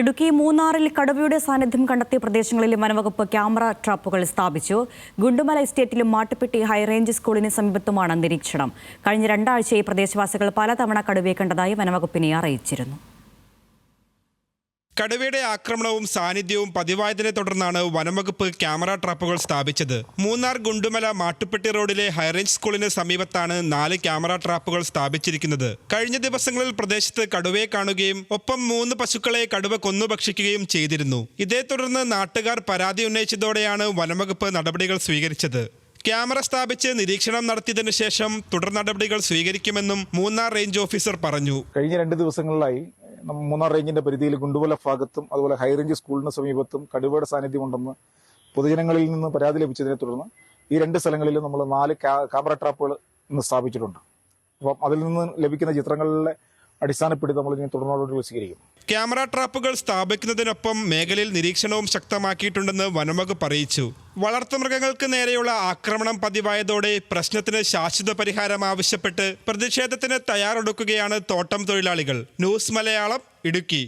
ഇടുക്കി മൂന്നാറിൽ കടുവയുടെ സാന്നിധ്യം കണ്ടെത്തിയ പ്രദേശങ്ങളിൽ വനവകുപ്പ് ക്യാമറ ട്രാപ്പുകൾ സ്ഥാപിച്ചു. ഗുണ്ടുമല എസ്റ്റേറ്റിലും മാട്ടുപ്പെട്ടി ഹൈറേഞ്ച് സ്കൂളിന് സമീപത്തുമാണ് നിരീക്ഷണം. കഴിഞ്ഞ രണ്ടാഴ്ചയായി പ്രദേശവാസികൾ പലതവണ കടുവയെ കണ്ടതായി വനവകുപ്പിനെ അറിയിച്ചിരുന്നു. കടുവയുടെ ആക്രമണവും സാന്നിധ്യവും പതിവായതിനെ തുടർന്നാണ് വനംവകുപ്പ് ക്യാമറ ട്രാപ്പുകൾ സ്ഥാപിച്ചത്. മൂന്നാർ ഗുണ്ടുമല മാട്ടുപ്പെട്ടി റോഡിലെ ഹൈറേഞ്ച് സ്കൂളിന് സമീപത്താണ് നാല് ക്യാമറ ട്രാപ്പുകൾ സ്ഥാപിച്ചിരിക്കുന്നത്. കഴിഞ്ഞ ദിവസങ്ങളിൽ പ്രദേശത്ത് കടുവയെ കാണുകയും ഒപ്പം മൂന്ന് പശുക്കളെ കടുവ കൊന്നു ഭക്ഷിക്കുകയും ചെയ്തിരുന്നു. ഇതേ തുടർന്ന് നാട്ടുകാർ പരാതി ഉന്നയിച്ചതോടെയാണ് വനംവകുപ്പ് നടപടികൾ സ്വീകരിച്ചത്. ക്യാമറ സ്ഥാപിച്ച് നിരീക്ഷണം നടത്തിയതിനു ശേഷം തുടർ നടപടികൾ സ്വീകരിക്കുമെന്നും മൂന്നാർ റേഞ്ച് ഓഫീസർ പറഞ്ഞു. കഴിഞ്ഞ രണ്ട് ദിവസങ്ങളിലായി മൂന്നാർ റേഞ്ചിന്റെ പരിധിയിൽ ഗുണ്ടുവല ഭാഗത്തും അതുപോലെ ഹൈറേഞ്ച് സ്കൂളിന് സമീപത്തും കടുവയുടെ സാന്നിധ്യം ഉണ്ടെന്ന് പൊതുജനങ്ങളിൽ നിന്ന് പരാതി ലഭിച്ചതിനെ തുടർന്ന് ഈ രണ്ട് സ്ഥലങ്ങളിലും നമ്മൾ നാല് ക്യാ- ക്യാമറ ട്രാപ്പുകൾ ഇന്ന് സ്ഥാപിച്ചിട്ടുണ്ട്. അപ്പം അതിൽ നിന്ന് ലഭിക്കുന്ന ചിത്രങ്ങളിലെ അടിസ്ഥാനപ്പെടുത്തി നമ്മൾ ഇനി തുടർ നടപടികൾ സ്വീകരിക്കും ക്യാമറ ട്രാപ്പുകൾ സ്ഥാപിക്കുന്നതിനൊപ്പം മേഖലയിൽ നിരീക്ഷണവും ശക്തമാക്കിയിട്ടുണ്ടെന്ന് വനംവകുപ്പ് അറിയിച്ചു. വളർത്തുമൃഗങ്ങൾക്ക് നേരെയുള്ള ആക്രമണം പതിവായതോടെ പ്രശ്നത്തിന് ശാശ്വത പരിഹാരം ആവശ്യപ്പെട്ട് പ്രതിഷേധത്തിന് തയ്യാറെടുക്കുകയാണ് തോട്ടം തൊഴിലാളികൾ. ന്യൂസ് മലയാളം ഇടുക്കി.